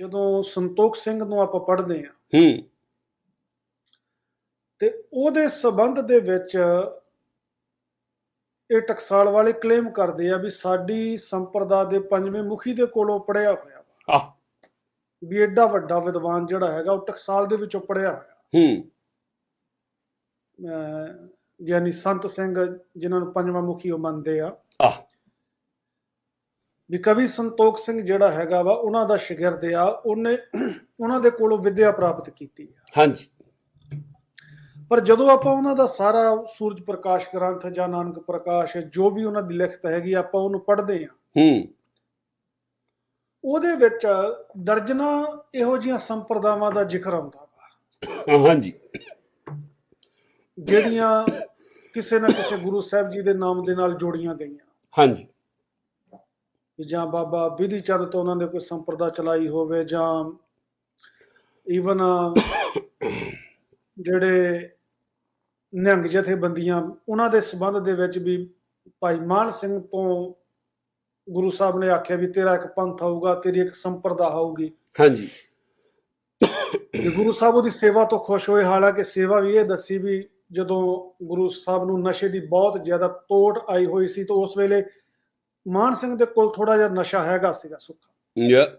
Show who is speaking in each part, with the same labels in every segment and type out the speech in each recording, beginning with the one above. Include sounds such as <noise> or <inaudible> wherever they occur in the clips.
Speaker 1: ਜਦੋਂ ਸੰਤੋਖ ਸਿੰਘ ਨੂੰ ਆਪਾਂ ਪੜ੍ਹਦੇ ਆ
Speaker 2: ਹੂੰ।
Speaker 1: ਤੇ ਉਹਦੇ ਸਬੰਧ ਦੇ ਵਿੱਚ ਇਹ ਟਕਸਾਲ ਵਾਲੇ ਕਲੇਮ ਕਰਦੇ ਆ ਵੀ ਸਾਡੀ ਸੰਪਰਦਾ ਦੇ ਪੰਜਵੇਂ ਮੁਖੀ ਦੇ ਕੋਲੋਂ ਪੜਿਆ ਹੋਇਆ
Speaker 2: ਆਹ।
Speaker 1: ਵੀ ਐਡਾ ਵੱਡਾ ਵਿਦਵਾਨ ਜਿਹੜਾ ਹੈਗਾ ਉਹ ਟਕਸਾਲ ਦੇ ਵਿੱਚੋਂ ਪੜਿਆ ਹੋਇਆ।
Speaker 2: ਹੂੰ।
Speaker 1: ਗਿਆਨੀ ਸੰਤ ਸਿੰਘ ਜਿਨ੍ਹਾਂ ਨੂੰ ਪੰਜਵਾਂ ਮੁਖੀ ਉਹ ਮੰਨਦੇ ਆ। ਵੀ ਕਵੀ ਸੰਤੋਖ ਸਿੰਘ ਜਿਹੜਾ ਹੈਗਾ ਵਾ ਉਹਨਾਂ ਦਾ ਸ਼ਾਗਿਰਦ ਆ ਉਹਨੇ ਉਹਨਾਂ ਦੇ ਕੋਲੋਂ ਵਿੱਦਿਆ ਪ੍ਰਾਪਤ ਕੀਤੀ ਆ।
Speaker 2: ਹਾਂਜੀ।
Speaker 1: ਪਰ ਜਦੋਂ ਆਪਾਂ ਉਹਨਾਂ ਦਾ ਸਾਰਾ ਸੂਰਜ ਪ੍ਰਕਾਸ਼ ਗ੍ਰੰਥ ਜਾਂ ਨਾਨਕ ਪ੍ਰਕਾਸ਼ ਜੋ ਵੀ ਉਹਨਾਂ ਦੀ ਲਿਖਤ ਹੈਗੀ ਆਪਾਂ ਉਹਨੂੰ ਪੜ੍ਹਦੇ ਆ।
Speaker 2: ਹੂੰ।
Speaker 1: ਉਹਦੇ ਵਿੱਚ ਦਰਜਨਾ ਇਹੋ ਜੀਆਂ ਸੰਪਰਦਾਵਾਂ ਦਾ ਜ਼ਿਕਰ ਆਉਂਦਾ ਵਾ।
Speaker 2: ਹਾਂਜੀ।
Speaker 1: ਜਿਹੜੀਆਂ ਕਿਸੇ ਨਾ ਕਿਸੇ ਗੁਰੂ ਸਾਹਿਬ ਜੀ ਦੇ ਨਾਮ ਦੇ ਨਾਲ ਜੋੜੀਆਂ ਗਈਆਂ।
Speaker 2: ਹਾਂਜੀ।
Speaker 1: ਜਾਂ ਬਾਬਾ ਵਿਧੀ ਚੰਦ ਤੋਂ ਉਹਨਾਂ ਦੇ ਕੋਈ ਸੰਪਰਦਾ ਚਲਾਈ ਹੋਵੇ ਜਾਂ ਈਵਨ ਜਿਹੜੇ ਨਿਹੰਗ ਜਥੇਬੰਦੀਆਂ ਉਹਨਾਂ ਦੇ ਸਬੰਧ ਦੇ ਵਿੱਚ ਵੀ ਭਾਈ ਮਾਨ ਸਿੰਘ ਤੋਂ ਗੁਰੂ ਸਾਹਿਬ ਨੇ ਆਖਿਆ ਵੀ ਤੇਰਾ ਇੱਕ ਪੰਥ ਹੋਊਗਾ ਤੇਰੀ ਇੱਕ ਸੰਪਰਦਾ ਹੋਊਗੀ
Speaker 2: ਹਾਂਜੀ।
Speaker 1: ਤੇ ਗੁਰੂ ਸਾਹਿਬ ਉਹਦੀ ਸੇਵਾ ਤੋਂ ਖੁਸ਼ ਹੋਏ ਹਾਲਾਂਕਿ ਸੇਵਾ ਵੀ ਇਹ ਦੱਸੀ ਵੀ ਜਦੋਂ ਗੁਰੂ ਸਾਹਿਬ ਨੂੰ ਨਸ਼ੇ ਦੀ ਬਹੁਤ ਜ਼ਿਆਦਾ ਤੋੜ ਆਈ ਹੋਈ ਸੀ ਤਾਂ ਉਸ ਵੇਲੇ ਮਾਨ ਸਿੰਘ ਦੇ ਕੋਲ ਥੋੜਾ ਜਿਹਾ ਨਸ਼ਾ ਹੈਗਾ ਸੀਗਾ ਸੁੱਖਾ।
Speaker 2: ਯਾ।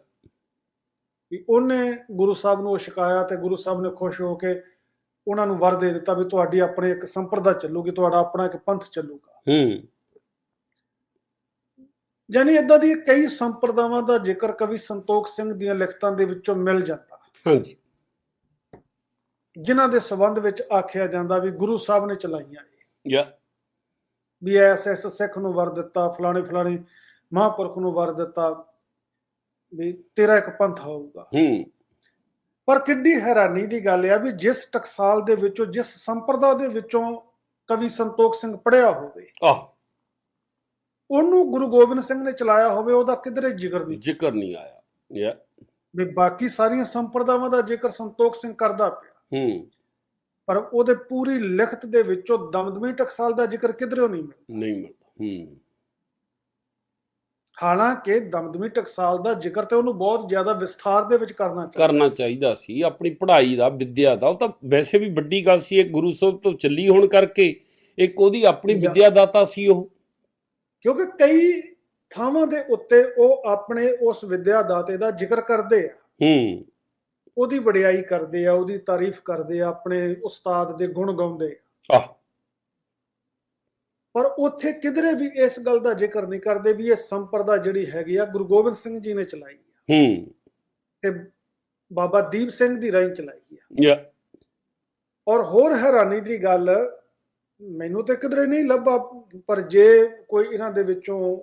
Speaker 1: ਵੀ ਉਹਨੇ ਗੁਰੂ ਸਾਹਿਬ ਨੂੰ ਉਹ ਤੇ ਗੁਰੂ ਸਾਹਿਬ ਨੇ ਖੁਸ਼ ਹੋ ਕੇ ਉਹਨਾਂ ਨੂੰ ਵਰ ਦੇ ਦਿੱਤਾ ਵੀ ਤੁਹਾਡੀ ਆਪਣੇ ਇੱਕ ਸੰਪਰਦਾ ਚੱਲੂਗੀ ਤੁਹਾਡਾ ਆਪਣਾ ਇੱਕ ਪੰਥ ਚੱਲੂਗਾ।
Speaker 2: ਹੂੰ।
Speaker 1: ਯਾਨੀ ਇਦਾਂ ਦੀ ਕਈ ਸੰਪਰਦਾਵਾਂ ਦਾ ਜ਼ਿਕਰ ਕਵੀ ਸੰਤੋਖ ਸਿੰਘ ਦੀਆਂ ਲਿਖਤਾਂ ਦੇ ਵਿੱਚੋਂ ਮਿਲ ਜਾਂਦਾ।
Speaker 2: ਹਾਂਜੀ।
Speaker 1: ਜਿਨ੍ਹਾਂ ਦੇ ਸਬੰਧ ਵਿੱਚ ਆਖਿਆ ਜਾਂਦਾ ਵੀ ਗੁਰੂ ਸਾਹਿਬ ਨੇ ਚਲਾਈਆਂ ਇਹ।
Speaker 2: ਯਾ।
Speaker 1: ਵੀ ਐਸ ਐਸ ਸਿੱਖ ਨੂੰ ਵਰ ਦਿੱਤਾ ਫਲਾਣੇ ਫਲਾਣੇ ਮਹਾਂਪੁਰਖ ਨੂੰ ਵਰ ਦਿੱਤਾ ਵੀ ਤੇਰਾ ਇੱਕ ਪੰਥ ਹੋਊਗਾ
Speaker 2: ਹੂੰ।
Speaker 1: ਪਰ ਕਿੱਡੀ ਹੈਰਾਨੀ ਦੀ ਗੱਲ ਆ ਵੀ ਜਿਸ ਟਕਸਾਲ ਦੇ ਵਿੱਚੋਂ ਜਿਸ ਸੰਪਰਦਾ ਦੇ ਵਿੱਚੋਂ ਕਵੀ ਸੰਤੋਖ ਸਿੰਘ ਪੜਿਆ ਹੋਵੇ
Speaker 2: ਆਹ।
Speaker 1: ਉਹਨੂੰ ਗੁਰੂ ਗੋਬਿੰਦ ਸਿੰਘ ਨੇ ਚਲਾਇਆ ਹੋਵੇ ਉਹਦਾ ਕਿਧਰੇ ਜ਼ਿਕਰ ਨਹੀਂ।
Speaker 2: ਜ਼ਿਕਰ ਨਹੀਂ ਆਇਆ। ਯਾ।
Speaker 1: ਵੀ ਬਾਕੀ ਸਾਰੀਆਂ ਸੰਪਰਦਾਵਾਂ ਦਾ ਜ਼ਿਕਰ ਸੰਤੋਖ ਸਿੰਘ ਕਰਦਾ ਪਿਆ।
Speaker 2: ਹੂੰ।
Speaker 1: ਪਰ ਉਹਦੇ ਪੂਰੀ ਲਿਖਤ ਦੇ ਵਿੱਚੋਂ ਦਮਦਮੀ ਟਕਸਾਲ ਦਾ ਜ਼ਿਕਰ ਕਿਧਰੋਂ ਨਹੀਂ ਮਿਲਦਾ?
Speaker 2: ਨਹੀਂ ਮਿਲਦਾ ਹੂੰ।
Speaker 1: ਹਾਲਾਂਕਿ ਦਮਦਮੀ ਟਕਸਾਲ ਦਾ ਜ਼ਿਕਰ ਤੇ ਉਹਨੂੰ ਬਹੁਤ ਜ਼ਿਆਦਾ ਵਿਸਥਾਰ ਦੇ ਵਿੱਚ ਕਰਨਾ ਚਾਹੀਦਾ
Speaker 2: ਕਰਨਾ ਚਾਹੀਦਾ ਸੀ ਆਪਣੀ ਪੜ੍ਹਾਈ ਦਾ ਵਿੱਦਿਆ ਦਾ। ਉਹ ਤਾਂ ਵੈਸੇ ਵੀ ਵੱਡੀ ਗੱਲ ਸੀ ਇੱਕ ਗੁਰੂ ਸਾਹਿਬ ਤੋਂ ਚੱਲੀ ਹੋਣ ਕਰਕੇ ਇੱਕ ਉਹਦੀ ਆਪਣੀ ਵਿੱਦਿਆ ਦਾਤਾ ਸੀ ਉਹ।
Speaker 1: ਕਿਉਂਕਿ ਕਈ ਥਾਵਾਂ ਦੇ ਉੱਤੇ ਉਹ ਆਪਣੇ ਉਸ ਵਿਦਿਆ ਦਾਤੇ ਦਾ ਜ਼ਿਕਰ ਕਰਦੇ ਆ।
Speaker 2: ਹੂੰ।
Speaker 1: ਉਹਦੀ ਵਡਿਆਈ ਕਰਦੇ ਆ ਉਹਦੀ ਤਾਰੀਫ ਕਰਦੇ ਆ ਆਪਣੇ ਉਸਤਾਦ ਦੇ ਗੁਣ ਗਾਉਂਦੇ ਆ।
Speaker 2: ਆਹ।
Speaker 1: ਪਰ ਉੱਥੇ ਕਿਧਰੇ ਵੀ ਇਸ ਗੱਲ ਦਾ ਜ਼ਿਕਰ ਨਹੀਂ ਕਰਦੇ ਵੀ ਇਹ ਸੰਪਰਦਾ ਜਿਹੜੀ ਹੈਗੀ ਆ ਗੁਰੂ ਗੋਬਿੰਦ ਸਿੰਘ ਜੀ ਨੇ ਚਲਾਈ ਆ।
Speaker 2: ਹੂੰ।
Speaker 1: ਤੇ ਬਾਬਾ ਦੀਪ ਸਿੰਘ ਦੀ ਰਾਹੀਂ ਚਲਾਈ ਆ।
Speaker 2: ਯਾ।
Speaker 1: ਔਰ ਹੋਰ ਹੈਰਾਨੀ ਦੀ ਗੱਲ ਮੈਨੂੰ ਤੇ ਕਿਧਰੇ ਨਹੀਂ ਲੱਭਾ ਪਰ ਜੇ ਕੋਈ ਇਹਨਾਂ ਦੇ ਵਿੱਚੋਂ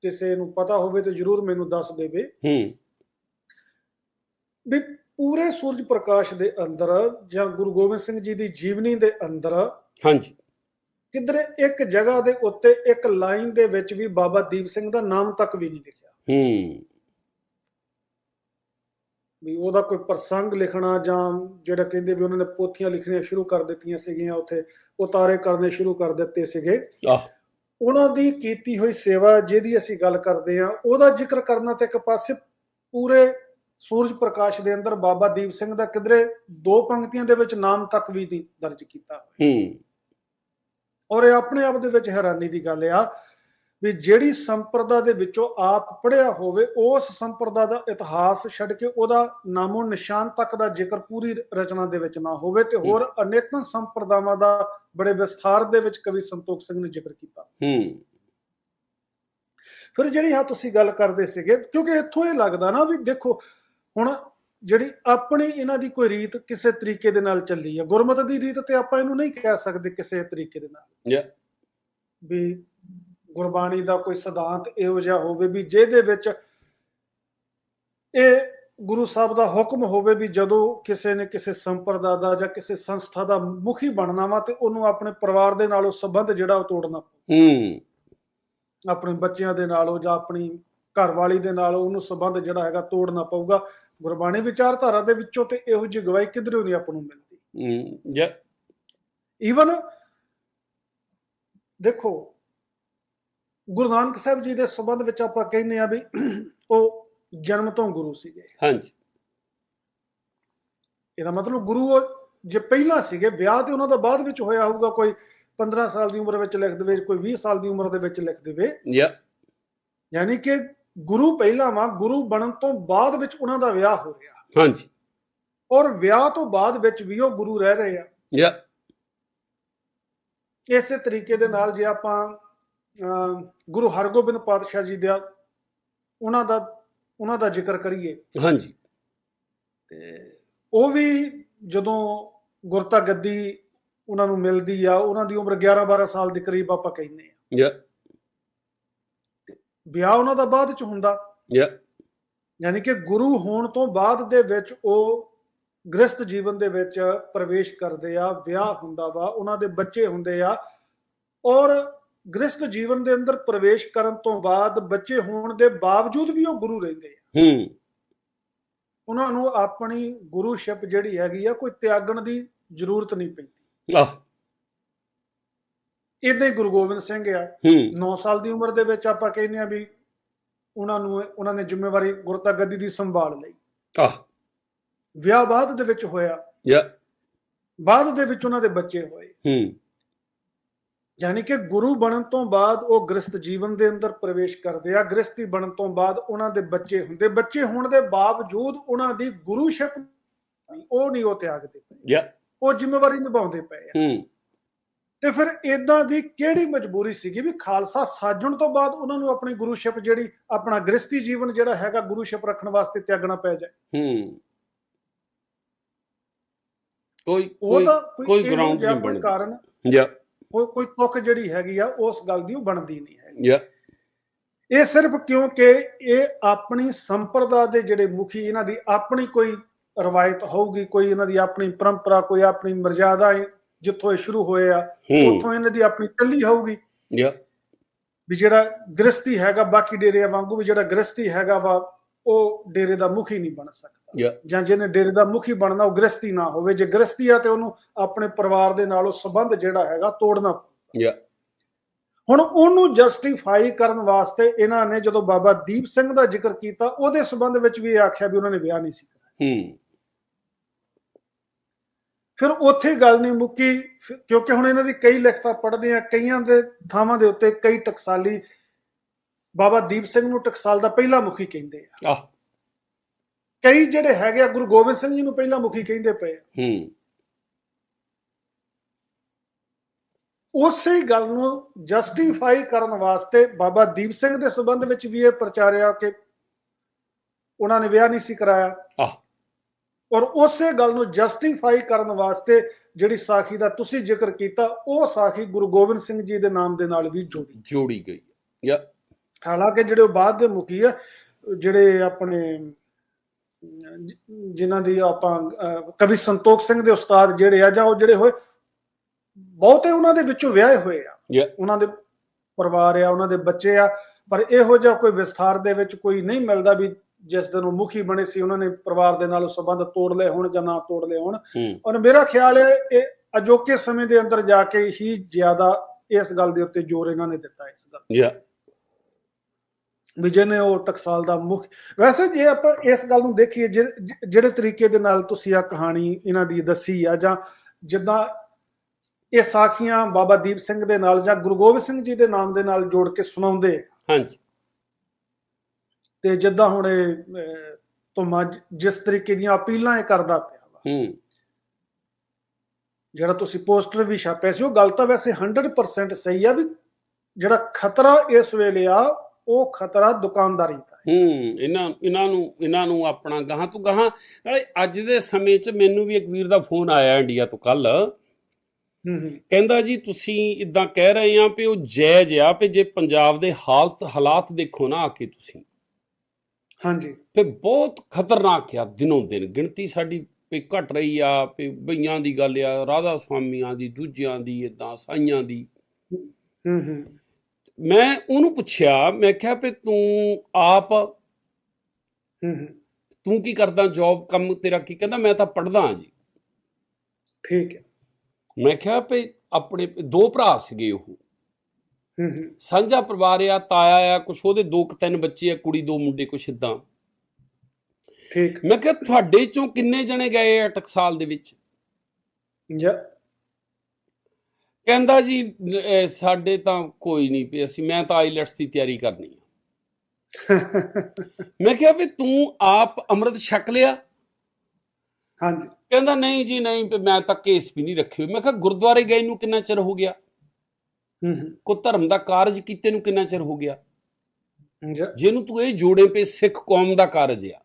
Speaker 1: ਕਿਸੇ ਨੂੰ ਪਤਾ ਹੋਵੇ ਤਾਂ ਜਰੂਰ ਮੈਨੂੰ ਦੱਸ ਦੇਵੇ।
Speaker 2: ਹੂੰ।
Speaker 1: ਵੀ ਪੂਰੇ ਸੂਰਜ ਪ੍ਰਕਾਸ਼ ਦੇ ਅੰਦਰ ਜਾਂ ਗੁਰੂ ਗੋਬਿੰਦ ਸਿੰਘ ਜੀ ਦੀ ਜੀਵਨੀ ਦੇ ਅੰਦਰ
Speaker 2: ਹਾਂਜੀ।
Speaker 1: ਕਿਧਰੇ ਇੱਕ ਜਗ੍ਹਾ ਦੇ ਉੱਤੇ ਇੱਕ ਲਾਈਨ ਦੇ ਵਿੱਚ ਵੀ ਬਾਬਾ ਦੀਪ ਸਿੰਘ ਦਾ ਨਾਮ ਤੱਕ ਵੀ ਨਹੀਂ ਲਿਖਿਆ।
Speaker 2: ਹੂੰ।
Speaker 1: ਵੀ ਉਹਦਾ ਕੋਈ ਪ੍ਰਸੰਗ ਲਿਖਣਾ ਜਾਂ ਜਿਹੜਾ ਕਹਿੰਦੇ ਵੀ ਉਹਨਾਂ ਨੇ ਪੋਥੀਆਂ ਲਿਖਣੀਆਂ ਸ਼ੁਰੂ ਕਰ ਦਿੱਤੀਆਂ ਸੀਗੀਆਂ ਉੱਥੇ ਉਤਾਰੇ ਕਰਨੇ ਸ਼ੁਰੂ ਕਰ ਦਿੱਤੇ ਸੀਗੇ।
Speaker 2: ਆਹ।
Speaker 1: ਉਹਨਾਂ ਦੀ ਕੀਤੀ ਹੋਈ ਸੇਵਾ ਜਿਹਦੀ ਅਸੀਂ ਗੱਲ ਕਰਦੇ ਹਾਂ ਉਹਦਾ ਜ਼ਿਕਰ ਕਰਨਾ ਤੇ ਇੱਕ ਪਾਸੇ ਪੂਰੇ ਸੂਰਜ ਪ੍ਰਕਾਸ਼ ਦੇ ਅੰਦਰ ਬਾਬਾ ਦੀਪ ਸਿੰਘ ਦਾ ਕਿਧਰੇ ਦੋ ਪੰਕਤੀਆਂ ਦੇ ਵਿੱਚ ਨਾਮ ਤੱਕ ਵੀ ਨਹੀਂ ਦਰਜ ਕੀਤਾ
Speaker 2: ਹੂੰ।
Speaker 1: ਔਰ ਇਹ ਆਪਣੇ ਆਪ ਦੇ ਵਿੱਚ ਹੈਰਾਨੀ ਦੀ ਗੱਲ ਆ ਵੀ ਜਿਹੜੀ ਸੰਪਰਦਾ ਦੇ ਵਿੱਚੋਂ ਆਪ ਪੜਿਆ ਹੋਵੇ ਉਸ ਸੰਪਰਦਾ ਦਾ ਇਤਿਹਾਸ ਛੱਡ ਕੇ ਉਹਦਾ ਨਾਮੋ ਨਿਸ਼ਾਨ ਤੱਕ ਦਾ ਜ਼ਿਕਰ ਪੂਰੀ ਰਚਨਾ ਦੇ ਵਿੱਚ ਨਾ ਹੋਵੇ ਤੇ ਹੋਰ ਅਨੇਕਾਂ ਸੰਪਰਦਾਵਾਂ ਦਾ ਬੜੇ ਵਿਸਥਾਰ ਦੇ ਵਿੱਚ ਕਵੀ ਸੰਤੋਖ ਸਿੰਘ ਨੇ ਜ਼ਿਕਰ ਕੀਤਾ।
Speaker 2: ਹੂੰ।
Speaker 1: ਫਿਰ ਜਿਹੜੀ ਆ ਤੁਸੀਂ ਗੱਲ ਕਰਦੇ ਸੀਗੇ ਕਿਉਂਕਿ ਇੱਥੋਂ ਇਹ ਲੱਗਦਾ ਨਾ ਵੀ ਦੇਖੋ ਹੁਣ ਜਿਹੜੀ ਆਪਣੀ ਇਹਨਾਂ ਦੀ ਕੋਈ ਰੀਤ ਕਿਸੇ ਤਰੀਕੇ ਦੇ ਨਾਲ ਚੱਲੀ ਆ ਗੁਰਮਤ ਦੀ ਰੀਤ ਤੇ ਆਪਾਂ ਇਹਨੂੰ ਨਹੀਂ ਕਹਿ ਸਕਦੇ ਕਿਸੇ ਤਰੀਕੇ ਦੇ ਨਾਲ।
Speaker 2: ਯਾ
Speaker 1: ਵੀ ਗੁਰਬਾਣੀ ਦਾ ਕੋਈ ਸਿਧਾਂਤ ਇਹੋ ਜਿਹਾ ਹੋਵੇ ਵੀ ਜਿਹਦੇ ਵਿੱਚ ਇਹ ਗੁਰੂ ਸਾਹਿਬ ਦਾ ਹੁਕਮ ਹੋਵੇ ਵੀ ਜਦੋਂ ਕਿਸੇ ਨੇ ਕਿਸੇ ਸੰਪਰਦਾ ਦਾ ਜਾਂ ਕਿਸੇ ਸੰਸਥਾ ਦਾ ਮੁਖੀ ਬਣਨਾ ਵਾ ਤੇ ਉਹਨੂੰ ਆਪਣੇ ਪਰਿਵਾਰ ਦੇ ਨਾਲ ਉਹ ਸੰਬੰਧ ਜਿਹੜਾ ਉਹ ਤੋੜਨਾ ਪਊ।
Speaker 2: ਹੂੰ।
Speaker 1: ਆਪਣੇ ਬੱਚਿਆਂ ਦੇ ਨਾਲ ਉਹ ਜਾਂ ਆਪਣੀ ਘਰਵਾਲੀ ਦੇ ਨਾਲ ਉਹਨੂੰ ਸੰਬੰਧ ਜਿਹੜਾ ਹੈਗਾ ਤੋੜਨਾ ਪਊਗਾ। ਗੁਰਬਾਣੀ ਵਿਚਾਰਧਾਰਾ ਦੇ ਵਿੱਚੋਂ ਤੇ ਇਹੋ ਜਿਹੀ ਗਵਾਹੀ ਕਿਧਰੋਂ ਨਹੀਂ ਆਪਾਂ ਨੂੰ ਮਿਲਦੀ?
Speaker 2: ਹੂੰ ਯਾ।
Speaker 1: ਈਵਨ ਦੇਖੋ ਗੁਰੂ ਨਾਨਕ ਸਾਹਿਬ ਜੀ ਦੇ ਸੰਬੰਧ ਵਿੱਚ ਆਪਾਂ ਕਹਿੰਦੇ ਆ ਵੀ ਉਹ ਜਨਮ ਤੋਂ ਗੁਰੂ ਸੀਗੇ।
Speaker 2: ਹਾਂਜੀ।
Speaker 1: ਇਹਦਾ ਮਤਲਬ ਗੁਰੂ ਜੇ ਪਹਿਲਾਂ ਸੀਗੇ ਵਿਆਹ ਤੇ ਉਹਨਾਂ ਦਾ ਬਾਅਦ ਵਿੱਚ ਹੋਇਆ ਹੋਊਗਾ ਕੋਈ 15 ਸਾਲ ਦੀ ਉਮਰ ਵਿੱਚ ਲਿਖ ਦੇਵੇ ਕੋਈ 20 ਸਾਲ ਦੀ ਉਮਰ ਦੇ ਵਿੱਚ ਲਿਖ ਦੇਵੇ।
Speaker 2: ਯਾ।
Speaker 1: ਯਾਨੀ ਕਿ ਗੁਰੂ ਪਹਿਲਾਂ ਵਾ ਗੁਰੂ ਬਣਨ ਤੋਂ ਬਾਅਦ ਵਿੱਚ ਉਹਨਾਂ ਦਾ ਵਿਆਹ ਹੋ ਰਿਹਾ।
Speaker 2: ਹਾਂਜੀ।
Speaker 1: ਔਰ ਵਿਆਹ ਤੋਂ ਬਾਅਦ ਵਿੱਚ ਵੀ ਉਹ ਗੁਰੂ ਰਹਿ ਰਹੇ ਆ।
Speaker 2: ਯਾ।
Speaker 1: ਇਸੇ ਤਰੀਕੇ ਦੇ ਨਾਲ ਜੇ ਆਪਾਂ ਗੁਰੂ ਹਰਗੋਬਿੰਦ ਪਾਤਸ਼ਾਹ ਜੀ ਦਾ ਉਹਨਾਂ ਦਾ ਉਹਨਾਂ ਦਾ ਜ਼ਿਕਰ ਕਰੀਏ।
Speaker 2: ਹਾਂਜੀ।
Speaker 1: ਤੇ ਉਹ ਵੀ ਜਦੋਂ ਗੁਰਤਾ ਗੱਦੀ ਉਹਨਾਂ ਨੂੰ ਮਿਲਦੀ ਆ ਉਹਨਾਂ ਦੀ ਉਮਰ 11 12 ਸਾਲ ਦੇ ਕਰੀਬ ਆਪਾਂ ਕਹਿੰਦੇ ਆ।
Speaker 2: ਯਾ।
Speaker 1: ਵਿਆਹ ਉਹਨਾਂ ਦਾ ਬਾਅਦ ਚ ਹੁੰਦਾ।
Speaker 2: ਯਾ
Speaker 1: ਯਾਨੀ ਕਿ ਗੁਰੂ ਹੋਣ ਤੋਂ ਬਾਅਦ ਦੇ ਵਿੱਚ ਉਹ ਗ੍ਰਸਥ ਜੀਵਨ ਦੇ ਵਿੱਚ ਪ੍ਰਵੇਸ਼ ਕਰਦੇ ਆ ਵਿਆਹ ਹੁੰਦਾ ਵਾ ਉਹਨਾਂ ਦੇ ਬੱਚੇ ਹੁੰਦੇ ਆ। ਔਰ ਗ੍ਰਸਥ ਜੀਵਨ ਦੇ ਅੰਦਰ ਪ੍ਰਵੇਸ਼ ਕਰਨ ਤੋਂ ਬਾਅਦ ਬੱਚੇ ਹੋਣ ਦੇ ਬਾਵਜੂਦ ਵੀ ਉਹ ਗੁਰੂ ਰਹਿੰਦੇ ਆ।
Speaker 2: ਹੂੰ।
Speaker 1: ਉਹਨਾਂ ਨੂੰ ਆਪਣੀ ਗੁਰੂਸ਼ਿਪ ਜਿਹੜੀ ਹੈਗੀ ਆ ਕੋਈ ਤਿਆਗਣ ਦੀ ਜ਼ਰੂਰਤ ਨਹੀਂ ਪੈਂਦੀ।
Speaker 2: ਆਹ।
Speaker 1: ਇਦਾਂ ਹੀ ਗੁਰੂ ਗੋਬਿੰਦ ਸਿੰਘ ਆ।
Speaker 2: ਹੂੰ।
Speaker 1: 9 ਸਾਲ ਦੀ ਉਮਰ ਦੇ ਵਿੱਚ ਆਪਾਂ ਕਹਿੰਦੇ ਆ ਵੀ ਉਹਨਾਂ ਨੂੰ ਉਹਨਾਂ ਨੇ ਜ਼ਿੰਮੇਵਾਰੀ ਗੁਰਤਾ ਗੱਦੀ ਦੀ ਸੰਭਾਲ ਲਈ।
Speaker 2: ਆਹ।
Speaker 1: ਵਿਆਹ ਬਾਅਦ ਦੇ ਵਿੱਚ ਹੋਇਆ।
Speaker 2: ਯਾ।
Speaker 1: ਬਾਅਦ ਦੇ ਵਿੱਚ ਉਹਨਾਂ ਦੇ ਬੱਚੇ ਹੋਏ।
Speaker 2: ਹੂੰ।
Speaker 1: ਯਾਨੀ ਕਿ ਗੁਰੂ ਬਣਨ ਤੋਂ ਬਾਅਦ ਉਹ ਗ੍ਰਸਥ ਜੀਵਨ ਦੇ ਅੰਦਰ ਪ੍ਰਵੇਸ਼ ਕਰਦੇ ਆ। ਗ੍ਰਸਥੀ ਬਣਨ ਤੋਂ ਬਾਅਦ ਉਹਨਾਂ ਦੇ ਬੱਚੇ ਹੁੰਦੇ। ਬੱਚੇ ਹੋਣ ਦੇ ਬਾਵਜੂਦ ਉਹਨਾਂ ਦੀ ਗੁਰੂਸ਼ਿਪ ਉਹ ਨਹੀਂ ਉਹ ਤਿਆਗਦੇ
Speaker 2: ਯਾ।
Speaker 1: ਉਹ ਜ਼ਿੰਮੇਵਾਰੀ ਨਿਭਾਉਂਦੇ ਪਏ ਆ।
Speaker 2: ਹੂੰ।
Speaker 1: ਤੇ ਫਿਰ ਇਦਾਂ ਦੀ ਕਿਹੜੀ ਮਜਬੂਰੀ ਸੀਗੀ ਵੀ ਖਾਲਸਾ ਸਾਜਣ ਤੋਂ ਬਾਅਦ ਉਹਨਾਂ ਨੂੰ ਆਪਣੀ ਗੁਰੂਸ਼ਿਪ ਜਿਹੜੀ ਆਪਣਾ ਗ੍ਰਸਥੀ ਜੀਵਨ ਜਿਹੜਾ ਹੈਗਾ ਗੁਰੂਸ਼ਿਪ ਰੱਖਣ ਵਾਸਤੇ ਤਿਆਗਣਾ ਪੈ ਜਾਏ?
Speaker 2: ਹੂੰ। ਕੋਈ ਕੋਈ
Speaker 1: ਜਿਹਾ
Speaker 2: ਨਹੀਂ ਬਣਦੀ।
Speaker 1: ਕਾਰਨ?
Speaker 2: ਯਾ।
Speaker 1: ਕੋਈ ਕੋਈ ਤੁਕ ਜਿਹੜੀ ਹੈਗੀ ਆ ਉਸ ਗੱਲ ਦੀ ਉਹ ਬਣਦੀ ਨਹੀਂ ਹੈਗੀ।
Speaker 2: ਯਾ।
Speaker 1: ਇਹ ਸਿਰਫ ਕਿਉਂਕਿ ਇਹ ਆਪਣੀ ਸੰਪਰਦਾ ਦੇ ਜਿਹੜੇ ਮੁਖੀ ਇਹਨਾਂ ਦੀ ਆਪਣੀ ਕੋਈ ਰਵਾਇਤ ਹੋਊਗੀ ਕੋਈ ਇਹਨਾਂ ਦੀ ਆਪਣੀ ਪਰੰਪਰਾ ਕੋਈ ਆਪਣੀ ਮਰਜ਼ਾਦਾ ਹੈ ਜਿੱਥੋਂ ਇਹ ਸ਼ੁਰੂ ਹੋਏ ਆ ਉੱਥੋਂ ਇਹਨਾਂ ਦੀ ਆਪਣੀ ਚੱਲੀ ਹੋਊਗੀ।
Speaker 2: ਯਾ।
Speaker 1: ਵੀ ਜਿਹੜਾ ਗ੍ਰਸਤੀ ਹੈਗਾ ਬਾਕੀ ਡੇਰਿਆਂ ਵਾਂਗੂ ਵੀ ਜਿਹੜਾ ਗ੍ਰਸਤੀ ਹੈਗਾ ਵਾ ਉਹ ਡੇਰੇ ਦਾ ਮੁਖੀ ਨਹੀਂ ਬਣ ਸਕਦਾ। ਜਾਂ ਜਿਹਨੇ ਡੇਰੇ ਦਾ ਮੁਖੀ ਬਣਨਾ ਉਹ ਗ੍ਰਸਤੀ ਨਾ ਹੋਵੇ। ਜੇ ਗ੍ਰਸਤੀ ਆ ਤੇ ਉਹਨੂੰ ਆਪਣੇ ਪਰਿਵਾਰ ਦੇ ਨਾਲ ਉਹ ਸੰਬੰਧ ਜਿਹੜਾ ਹੈਗਾ ਤੋੜਨਾ ਪਊ।
Speaker 2: ਯਾ।
Speaker 1: ਹੁਣ ਉਹਨੂੰ ਜਸਟੀਫਾਈ ਕਰਨ ਵਾਸਤੇ ਇਹਨਾਂ ਨੇ ਜਦੋਂ ਬਾਬਾ ਦੀਪ ਸਿੰਘ ਦਾ ਜ਼ਿਕਰ ਕੀਤਾ ਉਹਦੇ ਸੰਬੰਧ ਵਿੱਚ ਵੀ ਇਹ ਆਖਿਆ ਵੀ ਉਹਨਾਂ ਨੇ ਵਿਆਹ ਨਹੀਂ ਸੀ ਕਰਾਇਆ।
Speaker 2: ਹੂੰ।
Speaker 1: ਫਿਰ ਉੱਥੇ ਗੱਲ ਨਹੀਂ ਮੁੱਕੀ। ਕਿਉਂਕਿ ਹੁਣ ਇਹਨਾਂ ਦੀ ਕਈ ਲਿਖਤਾਂ ਪੜ੍ਹਦੇ ਆ ਕਈਆਂ ਦੇ ਥਾਵਾਂ ਦੇ ਉੱਤੇ ਕਈ ਟਕਸਾਲੀ ਬਾਬਾ ਦੀਪ ਸਿੰਘ ਨੂੰ ਟਕਸਾਲ ਦਾ ਪਹਿਲਾ ਮੁਖੀ ਕਹਿੰਦੇ ਆ।
Speaker 2: ਆਹ।
Speaker 1: ਕਈ ਜਿਹੜੇ ਹੈਗੇ ਆ ਗੁਰੂ ਗੋਬਿੰਦ ਸਿੰਘ ਜੀ ਨੂੰ ਪਹਿਲਾ ਮੁਖੀ ਕਹਿੰਦੇ ਪਏ।
Speaker 2: ਹੂੰ।
Speaker 1: ਉਸੇ ਗੱਲ ਨੂੰ ਜਸਟੀਫਾਈ ਕਰਨ ਵਾਸਤੇ ਬਾਬਾ ਦੀਪ ਸਿੰਘ ਦੇ ਸੰਬੰਧ ਵਿੱਚ ਵੀ ਇਹ ਪ੍ਰਚਾਰਿਆ ਕਿ ਉਹਨਾਂ ਨੇ ਵਿਆਹ ਨਹੀਂ ਸੀ ਕਰਾਇਆ।
Speaker 2: ਆਹ।
Speaker 1: ਔਰ ਉਸੇ ਗੱਲ ਨੂੰ ਜਸਟੀਫਾਈ ਕਰਨ ਵਾਸਤੇ ਜਿਹੜੀ ਸਾਖੀ ਦਾ ਤੁਸੀਂ ਜ਼ਿਕਰ ਕੀਤਾ ਉਹ ਸਾਖੀ ਗੁਰੂ ਗੋਬਿੰਦ ਸਿੰਘ ਜੀ ਦੇ ਨਾਮ ਦੇ ਨਾਲ ਵੀ ਜੋੜੀ।
Speaker 2: ਜੋੜੀ ਗਈ। ਯਾ।
Speaker 1: ਹਾਲਾਂਕਿ ਜਿਹੜੇ ਬਾਅਦ ਦੇ ਮੁਖੀ ਆ ਜਿਹੜੇ ਆਪਣੇ ਜਿਨ੍ਹਾਂ ਦੀ ਆਪਾਂ ਕਵੀ ਸੰਤੋਖ ਸਿੰਘ ਦੇ ਉਸਤਾਦ ਜਿਹੜੇ ਆ ਜਾਂ ਉਹ ਜਿਹੜੇ ਹੋਏ ਬਹੁਤੇ ਉਹਨਾਂ ਦੇ ਵਿੱਚੋਂ ਵਿਆਹੇ ਹੋਏ ਆ. ਉਹਨਾਂ ਦੇ ਪਰਿਵਾਰ ਆ ਉਹਨਾਂ ਦੇ ਬੱਚੇ ਆ ਪਰ ਇਹੋ ਜਿਹਾ ਕੋਈ ਵਿਸਥਾਰ ਦੇ ਵਿੱਚ ਕੋਈ ਨਹੀਂ ਮਿਲਦਾ ਵੀ ਜਿਸ ਦਿਨ ਉਹ ਮੁਖੀ ਬਣੇ ਸੀ ਉਹਨਾਂ ਨੇ ਪਰਿਵਾਰ ਦੇ ਨਾਲ ਸੰਬੰਧ ਤੋੜ ਲਏ ਹੋਣ ਜਾਂ ਨਾ ਤੋੜ ਲਏ ਹੋਣ। ਔਰ ਮੇਰਾ ਖਿਆਲ ਹੈ ਇਹ ਅਜੋਕੇ ਸਮੇਂ ਦੇ ਅੰਦਰ ਜਾ ਕੇ ਹੀ ਜ਼ਿਆਦਾ ਇਸ ਗੱਲ ਦੇ ਉੱਤੇ ਜ਼ੋਰ ਇਹਨਾਂ ਨੇ ਦਿੱਤਾ ਇਸ ਗੱਲ
Speaker 2: ਯਾ
Speaker 1: ਵੀ ਜਿਹਨੇ ਉਹ ਟਕਸਾਲ ਦਾ ਮੁੱਖ ਵੈਸੇ ਜੇ ਆਪਾਂ ਇਸ ਗੱਲ ਨੂੰ ਦੇਖੀਏ ਜਿਹੜੇ ਤਰੀਕੇ ਦੇ ਨਾਲ ਤੁਸੀਂ ਆ ਕਹਾਣੀ ਇਹਨਾਂ ਦੀ ਦੱਸੀ ਆ ਜਾਂ ਜਿੱਦਾਂ ਇਹ ਸਾਖੀਆਂ ਬਾਬਾ ਦੀਪ ਸਿੰਘ ਦੇ ਨਾਲ ਜਾਂ ਗੁਰੂ ਗੋਬਿੰਦ ਸਿੰਘ ਜੀ ਦੇ ਨਾਮ ਦੇ ਨਾਲ ਜੋੜ ਕੇ ਸੁਣਾਉਂਦੇ
Speaker 2: ਹਾਂਜੀ।
Speaker 1: ਤੇ ਜਿੱਦਾਂ ਹੁਣ ਇਹ ਧੁਮਾ ਜਿਸ ਤਰੀਕੇ ਦੀਆਂ ਅਪੀਲਾਂ ਇਹ ਕਰਦਾ ਪਿਆ ਵਾ।
Speaker 2: ਹੂੰ।
Speaker 1: ਜਿਹੜਾ ਤੁਸੀਂ ਪੋਸਟਰ ਵੀ ਛਾਪਿਆ ਸੀ ਉਹ ਗੱਲ ਤਾਂ ਵੈਸੇ 100% ਸਹੀ ਆ ਵੀ ਜਿਹੜਾ ਖਤਰਾ ਇਸ ਵੇਲੇ ਆ ਉਹ ਖਤਰਾ ਦੁਕਾਨਦਾਰੀ ਦਾ ਹੈ।
Speaker 2: ਹੂੰ ਇਹਨਾਂ ਇਹਨਾਂ ਨੂੰ ਇਹਨਾਂ ਨੂੰ ਆਪਣਾ ਗਾਹਾਂ ਤੋਂ ਗਾਹਾਂ ਨਾਲੇ ਅੱਜ ਦੇ ਸਮੇਂ 'ਚ ਮੈਨੂੰ ਵੀ ਇੱਕ ਵੀਰ ਦਾ ਫੋਨ ਆਇਆ ਇੰਡੀਆ ਤੋਂ ਕੱਲ
Speaker 1: ਹੂੰ ਹੂੰ।
Speaker 2: ਕਹਿੰਦਾ ਜੀ ਤੁਸੀਂ ਇਦਾਂ ਕਹਿ ਰਹੇ ਆ ਵੀ ਉਹ ਜਾਇਜ਼ ਆ ਵੀ ਜੇ ਪੰਜਾਬ ਦੇ ਹਾਲਤ ਹਾਲਾਤ ਦੇਖੋ ਨਾ ਆ ਕੇ ਤੁਸੀਂ।
Speaker 1: ਹਾਂਜੀ।
Speaker 2: ਫੇ ਬਹੁਤ ਖਤਰਨਾਕ ਆ ਦਿਨੋਂ ਦਿਨ। ਗਿਣਤੀ ਸਾਡੀ ਵੀ ਘਟ ਰਹੀ ਆ ਵੀ ਬਈਆਂ ਦੀ ਗੱਲ ਆ ਰਾਧਾ ਸੁਆਮੀਆਂ ਦੀ ਦੂਜਿਆਂ ਦੀ ਇਦਾਂ ਸਾਈਆਂ ਦੀ।
Speaker 1: ਹੂੰ ਹੂੰ।
Speaker 2: ਮੈਂ ਉਹਨੂੰ ਪੁੱਛਿਆ ਮੈਂ ਕਿਹਾ ਵੀ ਤੂੰ ਆਪ
Speaker 1: ਹੂੰ ਹੂੰ।
Speaker 2: ਤੂੰ ਕੀ ਕਰਦਾ ਜੌਬ ਕੰਮ ਤੇਰਾ ਕੀ? ਕਹਿੰਦਾ ਮੈਂ ਤਾਂ ਪੜਦਾ ਜੀ।
Speaker 1: ਠੀਕ ਹੈ।
Speaker 2: ਮੈਂ ਕਿਹਾ ਵੀ ਆਪਣੇ ਦੋ ਭਰਾ ਸੀਗੇ ਉਹ।
Speaker 1: ਹੂੰ ਹੂੰ
Speaker 2: ਸਾਂਝਾ ਪਰਿਵਾਰ ਆ ਤਾਇਆ ਆ ਕੁਛ ਉਹਦੇ ਦੋ ਕੁ ਤਿੰਨ ਬੱਚੇ ਆ ਕੁੜੀ ਦੋ ਮੁੰਡੇ ਕੁਛ ਇਦਾਂ
Speaker 1: ਠੀਕ।
Speaker 2: ਮੈਂ ਕਿਹਾ ਤੁਹਾਡੇ ਚੋਂ ਕਿੰਨੇ ਜਣੇ ਗਏ ਆ ਟਕਸਾਲ ਦੇ ਵਿੱਚ?
Speaker 1: ਜਾਂ
Speaker 2: ਕਹਿੰਦਾ ਜੀ ਸਾਡੇ ਤਾਂ ਕੋਈ ਨਹੀਂ ਵੀ ਅਸੀਂ ਮੈਂ ਤਾਂ ਆਈਲੈਟਸ ਦੀ ਤਿਆਰੀ ਕਰਨੀ ਆ। <laughs> ਮੈਂ ਕਿਹਾ ਵੀ ਤੂੰ ਆਪ ਅੰਮ੍ਰਿਤ ਛਕ ਲਿਆ?
Speaker 1: ਹਾਂਜੀ।
Speaker 2: ਕਹਿੰਦਾ ਨਹੀਂ ਜੀ ਨਹੀਂ ਵੀ ਮੈਂ ਤਾਂ ਕੇਸ ਵੀ ਨਹੀਂ ਰੱਖੇ ਹੋਏ। ਮੈਂ ਕਿਹਾ ਗੁਰਦੁਆਰੇ ਗਏ ਨੂੰ ਕਿੰਨਾ ਚਿਰ ਹੋ ਗਿਆ? ਕੋ ਧਰਮ ਦਾ ਕਾਰਜ ਕੀਤੇ ਨੂੰ ਕਿੰਨਾ ਚਿਰ ਹੋ ਗਿਆ? ਜਿਹਨੂੰ ਤੂੰ ਇਹ ਜੋੜੇ ਪੇ ਸਿੱਖ ਕੌਮ ਦਾ ਕਾਰਜ ਆ।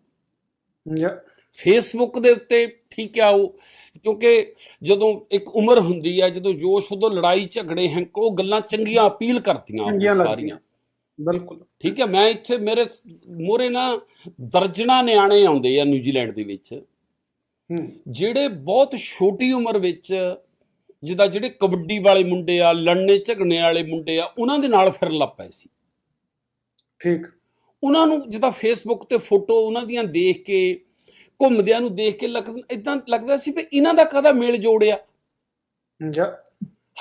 Speaker 2: ਫੇਸਬੁੱਕ ਦੇ ਉੱਤੇ ਠੀਕ ਆ ਉਹ ਕਿਉਂਕਿ ਜਦੋਂ ਇੱਕ ਉਮਰ ਹੁੰਦੀ ਆ ਜਦੋਂ ਜੋਸ਼ ਉਦੋਂ ਲੜਾਈ ਝਗੜੇ ਹੈਂਕ ਉਹ ਗੱਲਾਂ ਚੰਗੀਆਂ ਅਪੀਲ ਕਰਦੀਆਂ ਸਾਰੀਆਂ।
Speaker 1: ਬਿਲਕੁਲ।
Speaker 2: ਠੀਕ ਹੈ ਮੈਂ ਇੱਥੇ ਮੇਰੇ ਮੋਰੇ ਨਾ ਦਰਜਣਾ ਨਿਆਣੇ ਆਉਂਦੇ ਆ ਨਿਊਜ਼ੀਲੈਂਡ ਦੇ ਵਿੱਚ।
Speaker 1: ਹੂੰ।
Speaker 2: ਜਿਹੜੇ ਬਹੁਤ ਛੋਟੀ ਉਮਰ ਵਿੱਚ ਜਿੱਦਾਂ ਜਿਹੜੇ ਕਬੱਡੀ ਵਾਲੇ ਮੁੰਡੇ ਆ ਲੜਨੇ ਝਗੜਨੇ ਵਾਲੇ ਮੁੰਡੇ ਆ ਉਹਨਾਂ ਦੇ ਨਾਲ ਫਿਰਨ ਲੱਗ ਪਏ ਸੀ।
Speaker 1: ਠੀਕ।
Speaker 2: ਉਹਨਾਂ ਨੂੰ ਜਿੱਦਾਂ ਫੇਸਬੁੱਕ ਤੇ ਫੋਟੋ ਉਹਨਾਂ ਦੀਆਂ ਦੇਖ ਕੇ ਘੁੰਮਦਿਆਂ ਨੂੰ ਦੇਖ ਕੇ ਲੱਗ ਇਦਾਂ ਲੱਗਦਾ ਸੀ ਵੀ ਇਹਨਾਂ ਦਾ ਕਾਹਦਾ ਮੇਲ ਜੋੜਿਆ
Speaker 1: ਜਾਂ।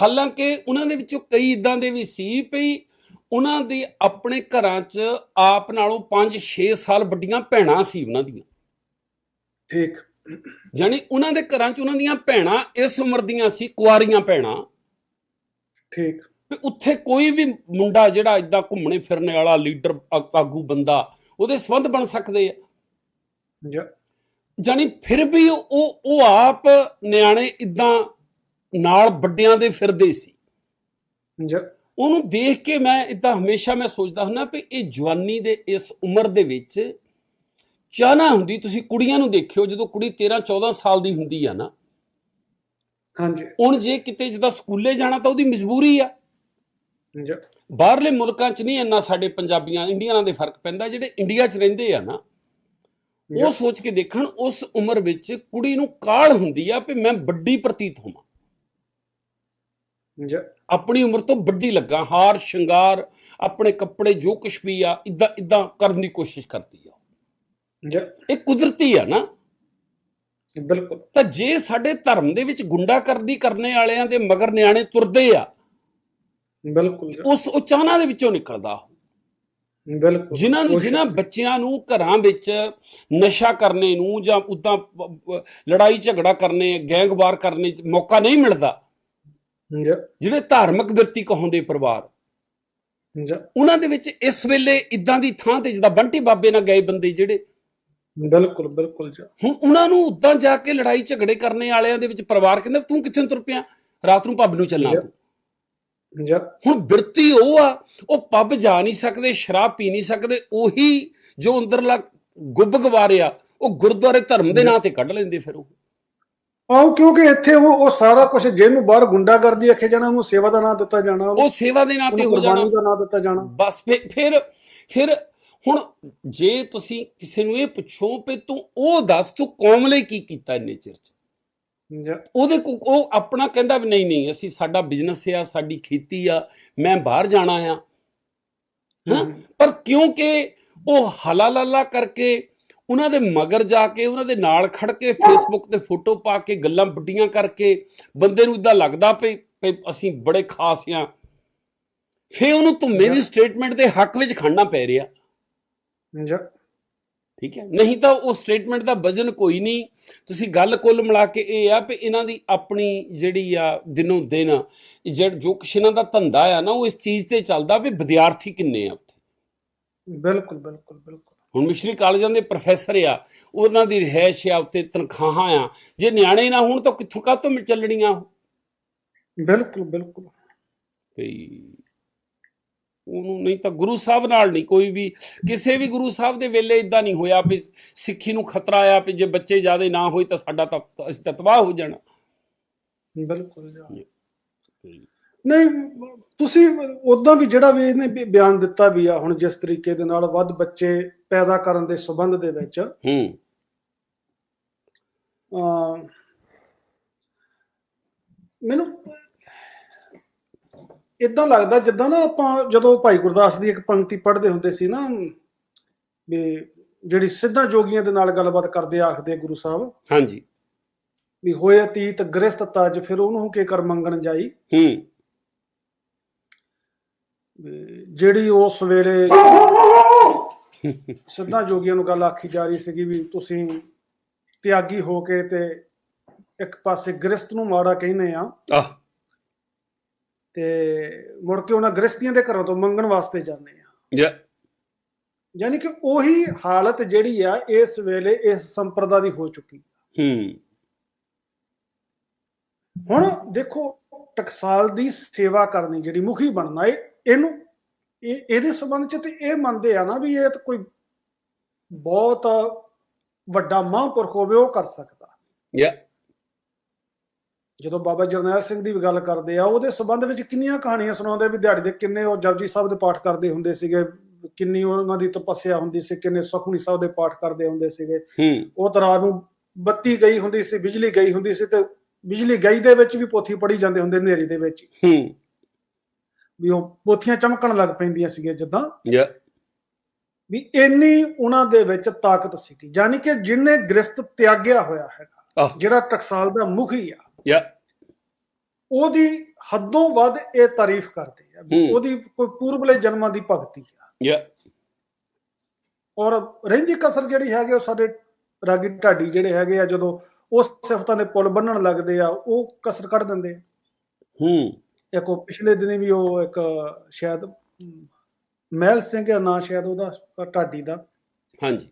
Speaker 2: ਹਾਲਾਂਕਿ ਉਹਨਾਂ ਦੇ ਵਿੱਚੋਂ ਕਈ ਇਦਾਂ ਦੇ ਵੀ ਸੀ ਵੀ ਉਹਨਾਂ ਦੇ ਆਪਣੇ ਘਰਾਂ 'ਚ ਆਪ ਨਾਲੋਂ 5-6 ਸਾਲ ਵੱਡੀਆਂ ਭੈਣਾਂ ਸੀ ਉਹਨਾਂ ਦੀਆਂ।
Speaker 1: ਠੀਕ।
Speaker 2: ਯਾਨੀ ਉਹਨਾਂ ਦੇ ਘਰਾਂ 'ਚ ਉਹਨਾਂ ਦੀਆਂ ਭੈਣਾਂ ਇਸ ਉਮਰ ਦੀਆਂ ਸੀ ਕੁਆਰੀਆਂ ਭੈਣਾਂ।
Speaker 1: ਠੀਕ।
Speaker 2: ਵੀ ਉੱਥੇ ਕੋਈ ਵੀ ਮੁੰਡਾ ਜਿਹੜਾ ਇਦਾਂ ਘੁੰਮਣੇ ਫਿਰਨੇ ਵਾਲਾ ਲੀਡਰ ਆਗੂ ਬੰਦਾ ਉਹਦੇ ਸੰਬੰਧ ਬਣ ਸਕਦੇ ਆ। ਜਾਨੀ ਫਿਰ ਵੀ ਉਹ ਉਹ ਆਪ ਨਿਆਣੇ ਇਦਾਂ ਨਾਲ ਵੱਡਿਆਂ ਦੇ ਫਿਰਦੇ ਸੀ। ਉਹਨੂੰ ਦੇਖ ਕੇ ਮੈਂ ਇਦਾਂ ਹਮੇਸ਼ਾ ਮੈਂ ਸੋਚਦਾ ਹੁੰਦਾ ਵੀ ਇਹ ਜਵਾਨੀ ਦੇ ਇਸ ਉਮਰ ਦੇ ਵਿੱਚ ਚਾਹਨਾ ਹੁੰਦੀ ਤੁਸੀਂ ਕੁੜੀਆਂ ਨੂੰ ਦੇਖਿਓ ਜਦੋਂ ਕੁੜੀ 13 14 ਸਾਲ ਦੀ ਹੁੰਦੀ ਆ ਨਾ।
Speaker 1: ਹਾਂਜੀ।
Speaker 2: ਹੁਣ ਜੇ ਕਿਤੇ ਜਿੱਦਾਂ ਸਕੂਲੇ ਜਾਣਾ ਤਾਂ ਉਹਦੀ ਮਜਬੂਰੀ ਆ। ਬਾਹਰਲੇ ਮੁਲਕਾਂ 'ਚ ਨਹੀਂ ਇੰਨਾ ਸਾਡੇ ਪੰਜਾਬੀਆਂ ਇੰਡੀਅਨਾਂ ਦੇ ਫ਼ਰਕ ਪੈਂਦਾ ਜਿਹੜੇ ਇੰਡੀਆ 'ਚ ਰਹਿੰਦੇ ਆ ਨਾ। ਉਹ ਸੋਚ ਕੇ ਦੇਖਣ ਉਸ ਉਮਰ ਵਿੱਚ ਕੁੜੀ ਨੂੰ ਕਾਹਲ ਹੁੰਦੀ ਆ ਵੀ ਮੈਂ ਵੱਡੀ ਪ੍ਰਤੀਤ ਹੋਵਾਂ।
Speaker 1: ਜਾਂ
Speaker 2: ਆਪਣੀ ਉਮਰ ਤੋਂ ਵੱਡੀ ਲੱਗਾ ਹਾਰ ਸ਼ਿੰਗਾਰ ਆਪਣੇ ਕੱਪੜੇ ਜੋ ਕੁਛ ਵੀ ਆ ਇਦਾਂ ਇਦਾਂ ਕਰਨ ਦੀ ਕੋਸ਼ਿਸ਼ ਕਰਦੀ ਆ ਇਹ ਕੁਦਰਤੀ ਆ ਨਾ।
Speaker 1: ਬਿਲਕੁਲ।
Speaker 2: ਤਾਂ ਜੇ ਸਾਡੇ ਧਰਮ ਦੇ ਵਿੱਚ ਗੁੰਡਾਗਰਦੀ ਕਰਨੇ ਵਾਲਿਆਂ ਦੇ ਮਗਰ ਨਿਆਣੇ ਤੁਰਦੇ ਆ
Speaker 1: ਬਿਲਕੁਲ
Speaker 2: ਉਸ ਉਹ ਚਾਹਨਾ ਦੇ ਵਿੱਚੋਂ ਨਿਕਲਦਾ
Speaker 1: ਬਿਲਕੁਲ।
Speaker 2: ਜਿਨ੍ਹਾਂ ਨੂੰ ਜਿਨ੍ਹਾਂ ਬੱਚਿਆਂ ਨੂੰ ਘਰਾਂ ਵਿੱਚ ਨਸ਼ਾ ਕਰਨੇ ਨੂੰ ਜਾਂ ਉਦਾਂ ਲੜਾਈ ਝਗੜਾ ਕਰਨੇ ਗੈਂਗਵਾਰ ਕਰਨੇ ਮੌਕਾ ਨਹੀਂ ਮਿਲਦਾ। ਜਿਹੜੇ ਧਾਰਮਿਕ ਬਿਰਤੀ ਕਹਾਉਂਦੇ ਪਰਿਵਾਰ ਉਹਨਾਂ ਦੇ ਵਿੱਚ ਇਸ ਵੇਲੇ ਇਦਾਂ ਦੀ ਥਾਂ ਤੇ ਜਿੱਦਾਂ ਬੰਟੀ ਬਾਬੇ ਨਾਲ ਗਏ ਬੰਦੇ ਜਿਹੜੇ
Speaker 1: ਬਿਲਕੁਲ ਬਿਲਕੁਲ ਜਾਂ।
Speaker 2: ਹੁਣ ਉਹਨਾਂ ਨੂੰ ਉਦਾਂ ਜਾ ਕੇ ਲੜਾਈ ਝਗੜੇ ਕਰਨੇ ਵਾਲਿਆਂ ਦੇ ਵਿੱਚ ਪਰਿਵਾਰ ਕਹਿੰਦਾ ਤੂੰ ਕਿੱਥੇ ਤੁਰ ਪਿਆ? ਰਾਤ ਨੂੰ ਪੱਬ ਨੂੰ ਚੱਲਣਾ ਤੂੰ।
Speaker 1: ਜਾਂ
Speaker 2: ਹੁਣ ਬਿਰਤੀ ਉਹ ਆ ਉਹ ਪੱਬ ਜਾ ਨਹੀਂ ਸਕਦੇ ਸ਼ਰਾਬ ਪੀ ਨਹੀਂ ਸਕਦੇ ਉਹੀ ਜੋ ਅੰਦਰਲਾ ਗੁੱਬ ਗਵਾਰਿਆ ਉਹ ਗੁਰਦੁਆਰੇ ਧਰਮ ਦੇ ਨਾਂ ਤੇ ਕੱਢ ਲੈਂਦੇ ਫਿਰ ਉਹ।
Speaker 1: ਆਓ ਕਿਉਂਕਿ ਇੱਥੇ ਉਹ ਉਹ ਸਾਰਾ ਕੁਝ ਜਿਹਨੂੰ ਬਾਹਰ ਗੁੰਡਾਗਰਦੀ ਆਖੇ ਜਾਣਾ ਉਹਨੂੰ ਸੇਵਾ ਦਾ ਨਾਂ ਦਿੱਤਾ ਜਾਣਾ
Speaker 2: ਉਹ ਸੇਵਾ ਦੇ ਨਾਂ ਤੇ ਹੋ ਜਾਣਾ।
Speaker 1: ਦਾ ਨਾਂ ਦਿੱਤਾ ਜਾਣਾ।
Speaker 2: ਬਸ ਫਿਰ ਫਿਰ ਹੁਣ ਜੇ ਤੁਸੀਂ ਕਿਸੇ ਨੂੰ ਇਹ ਪੁੱਛੋ ਵੀ ਤੂੰ ਉਹ ਦੱਸ ਤੂੰ ਕੌਮ ਲਈ ਕੀ ਕੀਤਾ ਇੰਨੇ ਚਿਰ ਚ? ਉਹਦੇ ਕੋ ਉਹ ਆਪਣਾ ਕਹਿੰਦਾ ਵੀ ਨਹੀਂ ਨਹੀਂ ਅਸੀਂ ਸਾਡਾ ਬਿਜ਼ਨਸ ਆ ਸਾਡੀ ਖੇਤੀ ਆ ਮੈਂ ਬਾਹਰ ਜਾਣਾ ਆ। ਹਾਂ ਪਰ ਕਿਉਂਕਿ ਉਹ ਹਲਾਲਾਲਾ ਕਰਕੇ ਉਹਨਾਂ ਦੇ ਮਗਰ ਜਾ ਕੇ ਉਹਨਾਂ ਦੇ ਨਾਲ ਖੜ ਕੇ ਫੇਸਬੁੱਕ ਤੇ ਫੋਟੋ ਪਾ ਕੇ ਗੱਲਾਂ ਵੱਡੀਆਂ ਕਰਕੇ ਬੰਦੇ ਨੂੰ ਇਦਾਂ ਲੱਗਦਾ ਵੀ ਅਸੀਂ ਬੜੇ ਖਾਸ ਆ। ਫੇ ਉਹਨੂੰ ਧੁੰਮੇ ਦੀ ਸਟੇਟਮੈਂਟ ਦੇ ਹੱਕ ਵਿੱਚ ਖੜਨਾ ਪੈ ਰਿਹਾ। ਠੀਕ ਹੈ? ਨਹੀਂ ਤਾਂ ਉਹ ਸਟੇਟਮੈਂਟ ਦਾ ਵਜ਼ਨ ਕੋਈ ਨਹੀਂ। ਤੁਸੀਂ ਗੱਲ ਕੁੱਲ ਮਿਲਾ ਕੇ ਇਹ ਆ ਕਿ ਇਹਨਾਂ ਦੀ ਆਪਣੀ ਜਿਹੜੀ ਆ ਦਿਨੋਂ ਦਿਨ ਜੋ ਕੁਛ ਇਹਨਾਂ ਦਾ ਧੰਦਾ ਆ ਨਾ ਉਹ ਇਸ ਚੀਜ਼ ਤੇ ਚੱਲਦਾ ਵੀ ਵਿਦਿਆਰਥੀ ਕਿੰਨੇ ਆ ਉੱਥੇ।
Speaker 1: ਬਿਲਕੁਲ ਬਿਲਕੁਲ ਬਿਲਕੁਲ।
Speaker 2: ਹੁਣ ਮਿਸ਼ਰੀ ਕਾਲਜਾਂ ਦੇ ਪ੍ਰੋਫੈਸਰ ਆ ਉਹਨਾਂ ਦੀ ਰਹਿਸ਼ ਆ ਉੱਥੇ ਤਨਖਾਹਾਂ ਆ। ਜੇ ਨਿਆਣੇ ਨਾ ਹੋਣ ਤਾਂ ਕਿੱਥੋਂ ਕਾਹ ਤੋਂ ਚੱਲਣੀਆਂ
Speaker 1: ਬਿਲਕੁਲ ਬਿਲਕੁਲ।
Speaker 2: ਤੇ ਉਹਨੂੰ ਨਹੀਂ ਤਾਂ ਗੁਰੂ ਸਾਹਿਬ ਨਾਲ ਨਹੀਂ ਕੋਈ ਵੀ ਕਿਸੇ ਵੀ ਗੁਰੂ ਸਾਹਿਬ ਦੇ ਵੇਲੇ ਇਦਾਂ ਨਹੀਂ ਹੋਇਆ ਵੀ ਸਿੱਖੀ ਨੂੰ ਖਤਰਾ ਆ ਵੀ ਜੇ ਬੱਚੇ ਜ਼ਿਆਦੇ ਨਾ ਹੋਏ ਤਾਂ ਸਾਡਾ ਤਾਂ ਅਸੀਂ ਤਾਂ ਤਬਾਹ ਹੋ ਜਾਣਾ।
Speaker 1: ਬਿਲਕੁਲ ਨਹੀਂ ਤੁਸੀਂ ਉਦਾਂ ਵੀ ਜਿਹੜਾ ਵੀ ਇਹਨੇ ਬਿਆਨ ਦਿੱਤਾ ਵੀ ਆ ਹੁਣ ਜਿਸ ਤਰੀਕੇ ਦੇ ਨਾਲ ਵੱਧ ਬੱਚੇ ਪੈਦਾ ਕਰਨ ਦੇ ਸਬੰਧ ਦੇ ਵਿੱਚ
Speaker 2: ਹੂੰ।
Speaker 1: ਮੈਨੂੰ ਇਦਾਂ ਲੱਗਦਾ ਜਿੱਦਾਂ ਨਾ ਆਪਾਂ ਜਦੋਂ ਭਾਈ ਗੁਰਦਾਸ ਦੀ ਇੱਕ ਪੰਕਤੀ ਪੜ੍ਹਦੇ ਹੁੰਦੇ ਸੀ ਨਾ ਵੀ ਜਿਹੜੀ ਸਿੱਧਾ ਜੋਗੀਆਂ ਦੇ ਨਾਲ ਗੱਲਬਾਤ ਕਰਦੇ ਆਖਦੇ ਗੁਰੂ ਸਾਹਿਬ।
Speaker 2: ਹਾਂਜੀ।
Speaker 1: ਵੀ ਹੋਏ ਅਤੀਤ ਗ੍ਰਸਤ ਤਜ ਫਿਰ ਉਹਨੂੰ ਕੇ ਕਰ ਮੰਗਣ ਜਾਈ?
Speaker 2: ਹੂੰ।
Speaker 1: ਜਿਹੜੀ ਉਸ ਵੇਲੇ ਸਿੱਧਾ ਜੋਗੀਆਂ ਨੂੰ ਗੱਲ ਆਖੀ ਜਾ ਰਹੀ ਸੀਗੀ ਵੀ ਤੁਸੀਂ ਤਿਆਗੀ ਹੋ ਕੇ ਤੇ ਇੱਕ ਪਾਸੇ ਗ੍ਰਸਤ ਨੂੰ ਮਾੜਾ ਕਹਿੰਦੇ ਆ।
Speaker 2: ਆਹ।
Speaker 1: ਤੇ ਮੁੜ ਕੇ ਉਹਨਾਂ ਗ੍ਰਸਤੀਆਂ ਦੇ ਘਰੋਂ ਤੋਂ ਮੰਗਣ ਵਾਸਤੇ ਜਾਂਦੇ ਆ।
Speaker 2: ਯਾ
Speaker 1: ਯਾਨੀ ਕਿ ਉਹੀ ਹਾਲਤ ਜਿਹੜੀ ਆ ਇਸ ਵੇਲੇ ਇਸ ਸੰਪਰਦਾ ਦੀ ਹੋ ਚੁੱਕੀ
Speaker 2: ਹੂੰ
Speaker 1: ਹੁਣ ਦੇਖੋ ਟਕਸਾਲ ਦੀ ਸੇਵਾ ਕਰਨੀ ਜਿਹੜੀ ਮੁਖੀ ਬਣਨਾ ਇਹ ਇਹਨੂੰ ਇਹ ਇਹਦੇ ਸੰਬੰਧ ਚ ਤੇ ਇਹ ਮੰਨਦੇ ਆ ਨਾ ਵੀ ਇਹ ਤਾਂ ਕੋਈ ਬਹੁਤ ਵੱਡਾ ਮਹਾਂਪੁਰਖ ਹੋਵੇ ਉਹ ਕਰ ਸਕਦਾ।
Speaker 2: ਯਾ
Speaker 1: ਜਦੋਂ ਬਾਬਾ ਜਰਨੈਲ ਸਿੰਘ ਦੀ ਗੱਲ ਕਰਦੇ ਆ ਉਹਦੇ ਸੰਬੰਧ ਵਿੱਚ ਕਿੰਨੀਆਂ ਕਹਾਣੀਆਂ ਸੁਣਾਉਂਦੇ ਵੀ ਦਿਹਾੜੀ ਦੇ ਕਿੰਨੇ ਉਹ ਜਪਜੀ ਸਾਹਿਬ ਦੇ ਪਾਠ ਕਰਦੇ ਹੁੰਦੇ ਸੀਗੇ ਕਿੰਨੀ ਉਹਨਾਂ ਦੀ ਤਪੱਸਿਆ ਹੁੰਦੀ ਸੀ ਕਿੰਨੇ ਸੁਖਮਨੀ ਸਾਹਿਬ ਦੇ ਪਾਠ ਕਰਦੇ ਹੁੰਦੇ ਸੀਗੇ। ਉਹ ਤਰ੍ਹਾਂ ਨੂੰ ਬੱਤੀ ਗਈ ਹੁੰਦੀ ਸੀ ਬਿਜਲੀ ਗਈ ਹੁੰਦੀ ਸੀ ਤੇ ਬਿਜਲੀ ਗਈ ਦੇ ਵਿੱਚ ਵੀ ਪੋਥੀ ਪੜੀ ਜਾਂਦੇ ਹੁੰਦੇ ਹਨੇਰੀ ਦੇ ਵਿੱਚ।
Speaker 2: ਹੂੰ।
Speaker 1: ਵੀ ਉਹ ਪੋਥੀਆਂ ਚਮਕਣ ਲੱਗ ਪੈਂਦੀਆਂ ਸੀਗੀਆਂ ਜਿੱਦਾਂ।
Speaker 2: ਯਾ।
Speaker 1: ਵੀ ਇੰਨੀ ਉਹਨਾਂ ਦੇ ਵਿੱਚ ਤਾਕਤ ਸੀਗੀ ਯਾਨੀ ਕਿ ਜਿਹਨੇ ਗ੍ਰਸਤ ਤਿਆਗਿਆ ਹੋਇਆ ਹੈਗਾ ਜਿਹੜਾ ਟਕਸਾਲ ਦਾ ਮੁਖੀ ਆ
Speaker 2: ਯਾ।
Speaker 1: ਉਹਦੀ ਹੱਦੋਂ ਵੱਧ ਇਹ ਤਾਰੀਫ ਕਰਦੇ ਆ। ਉਹਦੀ ਕੋਈ ਪੂਰਬਲੇ ਜਨਮਾਂ ਦੀ ਭਗਤੀ ਆ।
Speaker 2: ਯਾ।
Speaker 1: ਔਰ ਰਹਿੰਦੀ ਕਸਰ ਜਿਹੜੀ ਹੈਗੀ ਉਹ ਸਾਡੇ ਰਾਗੀ ਢਾਡੀ ਜਿਹੜੇ ਹੈਗੇ ਆ ਜਦੋਂ ਉਸ ਸਿਫਤਾਂ ਦੇ ਪੁੱਲ ਬੰਨਣ ਲੱਗਦੇ ਆ ਉਹ ਕਸਰ ਕੱਢ ਦਿੰਦੇ ਆ।
Speaker 2: ਹੂੰ।
Speaker 1: ਇੱਕ ਉਹ ਪਿਛਲੇ ਦਿਨੀ ਵੀ ਉਹ ਇੱਕ ਸ਼ਾਇਦ ਮਹਿਲ ਸਿੰਘ ਦਾ ਨਾਂ ਸ਼ਾਇਦ ਉਹਦਾ ਢਾਡੀ ਦਾ।
Speaker 2: ਹਾਂਜੀ।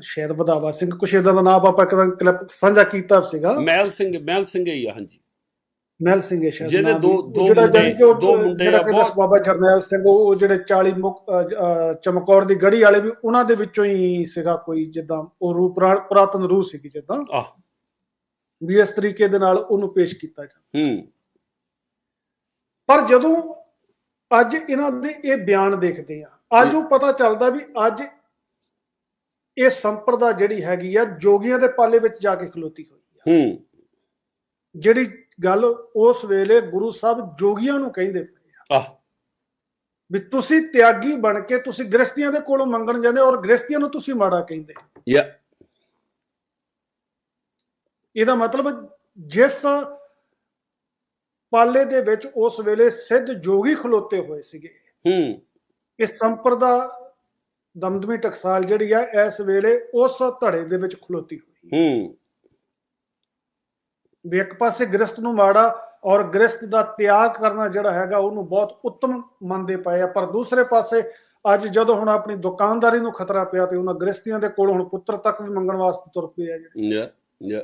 Speaker 1: ਸ਼ਾਇਦ ਵਧਾਵਾ ਸਿੰਘ ਕੁਛ ਏਦਾਂ ਦਾ ਨਾਮ ਆਪਾਂ ਇੱਕ ਦਿਨ ਕਲਿੱਪ ਸਾਂਝਾ ਕੀਤਾ ਸੀਗਾ।
Speaker 2: ਮਹਿਲ ਸਿੰਘ ਮਹਿਲ ਸਿੰਘ ਹੀ ਆ ਹਾਂਜੀ।
Speaker 1: ਮਹਿਲ ਸਿੰਘ ਹੈ ਸ਼ਾਇਦ
Speaker 2: ਜਿਹਦੇ ਦੋ-। ਦੋ ਮੁੰਡੇ- ਦੋ ਮੁੰਡੇ ਆ, ਬਹੁਤ-
Speaker 1: ਬਾਬਾ ਜਰਨੈਲ ਸਿੰਘ ਉਹ ਜਿਹੜੇ 40 ਮੁਕ ਅ, ਜ- ਅ, ਚਮਕੌਰ ਦੀ ਗੜੀ ਵਾਲੇ ਵੀ ਉਹਨਾਂ ਦੇ ਵਿੱਚੋਂ ਹੀ ਸੀਗਾ ਕੋਈ ਜਿੱਦਾਂ ਉਹ ਰੂਪ ਪੁਰਾ- ਪੁਰਾਤਨ ਰੂਹ ਸੀਗੀ ਜਿੱਦਾਂ।
Speaker 2: ਆਹ।
Speaker 1: ਵੀ ਇਸ ਤਰੀਕੇ ਦੇ ਨਾਲ ਉਹਨੂੰ ਪੇਸ਼ ਕੀਤਾ ਜਾਂਦਾ।
Speaker 2: ਹੂੰ।
Speaker 1: ਪਰ ਜਦੋਂ ਅੱਜ ਇਹਨਾਂ ਦੇ ਇਹ ਬਿਆਨ ਦੇਖਦੇ ਆ ਅੱਜ ਉਹ ਪਤਾ ਚੱਲਦਾ ਵੀ ਅੱਜ ਇਹ ਸੰਪਰਦਾ ਜਿਹੜੀ ਹੈਗੀ ਆ ਜੋਗੀਆਂ ਦੇ ਪਾਲੇ ਵਿੱਚ ਜਾ ਕੇ ਖਲੋਤੀ ਹੋਈ ਆ।
Speaker 2: ਹੂੰ।
Speaker 1: ਜਿਹੜੀ ਗੱਲ ਉਸ ਵੇਲੇ ਗੁਰੂ ਸਾਹਿਬ ਜੋਗੀਆਂ ਨੂੰ ਕਹਿੰਦੇ ਪਏ ਆ
Speaker 2: ਆਹ।
Speaker 1: ਵੀ ਤੁਸੀਂ ਤਿਆਗੀ ਬਣ ਕੇ ਤੁਸੀਂ ਗ੍ਰਸਤੀਆਂ ਦੇ ਕੋਲੋਂ ਮੰਗਣ ਜਾਂਦੇ ਔਰ ਗ੍ਰਸਤੀਆਂ ਨੂੰ ਤੁਸੀਂ ਮਾੜਾ ਕਹਿੰਦੇ
Speaker 2: ਯਾ।
Speaker 1: ਇਹਦਾ ਮਤਲਬ ਜਿਸ ਪਾਲੇ ਦੇ ਵਿੱਚ ਉਸ ਵੇਲੇ ਸਿੱਧ ਜੋਗੀ ਖਲੋਤੇ ਹੋਏ ਸੀਗੇ।
Speaker 2: ਹੂੰ।
Speaker 1: ਇਹ ਸੰਪਰਦਾ ਦਮਦਮੀ ਟਕਸਾਲ ਜਿਹੜੀ ਆ ਇਸ ਵੇਲੇ ਉਸ ਧੜੇ ਦੇ ਵਿੱਚ ਖਲੋਤੀ ਹੋਈ। ਹੈ।
Speaker 2: ਹੂੰ
Speaker 1: ਵੀ ਇੱਕ ਪਾਸੇ ਗ੍ਰਸਤ ਨੂੰ ਮਾੜਾ ਔਰ ਗ੍ਰਸਤ ਦਾ ਤਿਆਗ ਕਰਨਾ ਜਿਹੜਾ ਹੈਗਾ ਉਹਨੂੰ ਬਹੁਤ ਉੱਤਮ ਮੰਨਦੇ ਪਏ ਆ। ਪਰ ਦੂਸਰੇ ਪਾਸੇ ਅੱਜ ਜਦੋਂ ਹੁਣ ਆਪਣੀ ਦੁਕਾਨਦਾਰੀ ਨੂੰ ਖਤਰਾ ਪਿਆ ਤੇ ਉਹਨਾਂ ਗ੍ਰਸਤੀਆਂ ਦੇ ਕੋਲ ਹੁਣ ਪੁੱਤਰ ਤੱਕ ਵੀ ਮੰਗਣ ਵਾਸਤੇ ਤੁਰ ਪਏ ਆ ਜਿਹੜੇ
Speaker 2: ਯਾ ਯਾ।